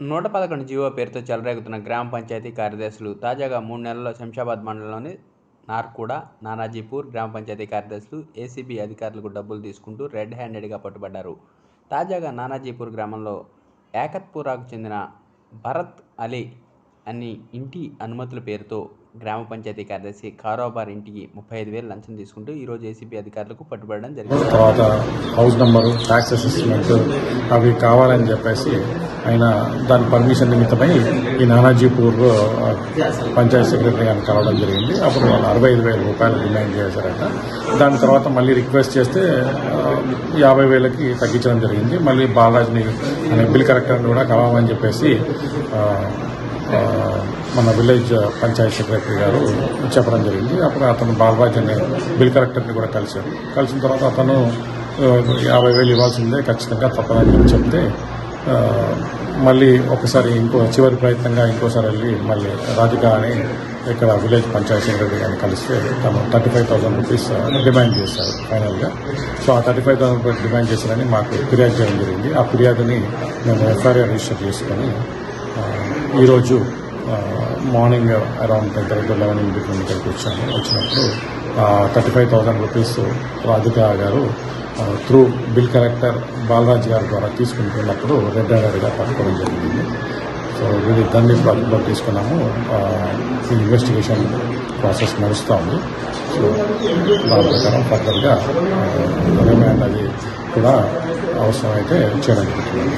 నూట పదకొండు జీవో పేరుతో చెలరేగుతున్న గ్రామ పంచాయతీ కార్యదర్శులు తాజాగా మూడు నెలల్లో శంషాబాద్ మండలంలోని నార్కూడ నానాజీపూర్ గ్రామ పంచాయతీ కార్యదర్శులు ఏసీబీ అధికారులకు డబ్బులు తీసుకుంటూ రెడ్ హ్యాండెడ్గా పట్టుబడ్డారు. తాజాగా నానాజీపూర్ గ్రామంలో ఏకత్పురాకు చెందిన భరత్ అలీ అని ఇంటి అనుమతుల పేరుతో గ్రామ పంచాయతీ కార్యదర్శి కారోబార్ ఇంటికి ముప్పై ఐదు వేలు లంచం తీసుకుంటూ ఈరోజు ఏసీబీ అధికారులకు పట్టుబడడం జరిగింది. తర్వాత హౌస్ నంబరు ట్యాక్స్ అసెస్మెంట్ అవి కావాలని చెప్పేసి ఆయన దాని పర్మిషన్ నిమిత్తమై ఈ నానాజీపూర్ పంచాయత్ సెక్రటరీ గారిని కలవడం జరిగింది. అప్పుడు వాళ్ళు అరవై ఐదు వేల రూపాయలు డిమాండ్ చేశారట. దాని తర్వాత మళ్ళీ రిక్వెస్ట్ చేస్తే యాభై వేలకి తగ్గించడం జరిగింది. మళ్ళీ బాలరాజ్ని అనే బిల్ కలెక్టర్ని కూడా కలవమని చెప్పేసి మన విలేజ్ పంచాయత్ సెక్రటరీ గారు చెప్పడం జరిగింది. అప్పుడు అతను బాలరాజ్ అనే బిల్ కలెక్టర్ని కూడా కలిశారు. కలిసిన తర్వాత అతను యాభై వేలు ఇవ్వాల్సిందే ఖచ్చితంగా తప్పదని చెప్తే మళ్ళీ ఒకసారి ఇంకో చివరి ప్రయత్నంగా ఇంకోసారి వెళ్ళి మళ్ళీ రాధిక అని ఇక్కడ విలేజ్ పంచాయత్ సెక్రటరీ గారిని కలిస్తే తను thirty five thousand rupees demand చేశారు ఫైనల్గా. సో ఆ thirty five thousand rupees demand చేశారని మాకు ఫిర్యాదు చేయడం జరిగింది. ఆ ఫిర్యాదుని మేము ఎఫ్ఐఆర్ రిజిస్టర్ చేసుకొని ఈరోజు morning around ten thirty eleven ఇంటి బిట్వీన్ ఇక్కడికి వచ్చాము. వచ్చినప్పుడు thirty five thousand rupees Radhika గారు త్రూ బిల్ కలెక్టర్ బాలరాజ్ గారి ద్వారా తీసుకుంటున్నప్పుడు రెడ్ హ్యాండెడ్గా పట్టుకోవడం జరిగింది. సో వీళ్ళు దాన్ని ప్రాజెక్ట్లో తీసుకున్నాము. ఈ ఇన్వెస్టిగేషన్ ప్రాసెస్ నడుస్తూ ఉంది సో దాని ప్రకారం ఫర్దర్గా రిమాండ్ అది కూడా అవసరమైతే చేయడం జరుగుతుంది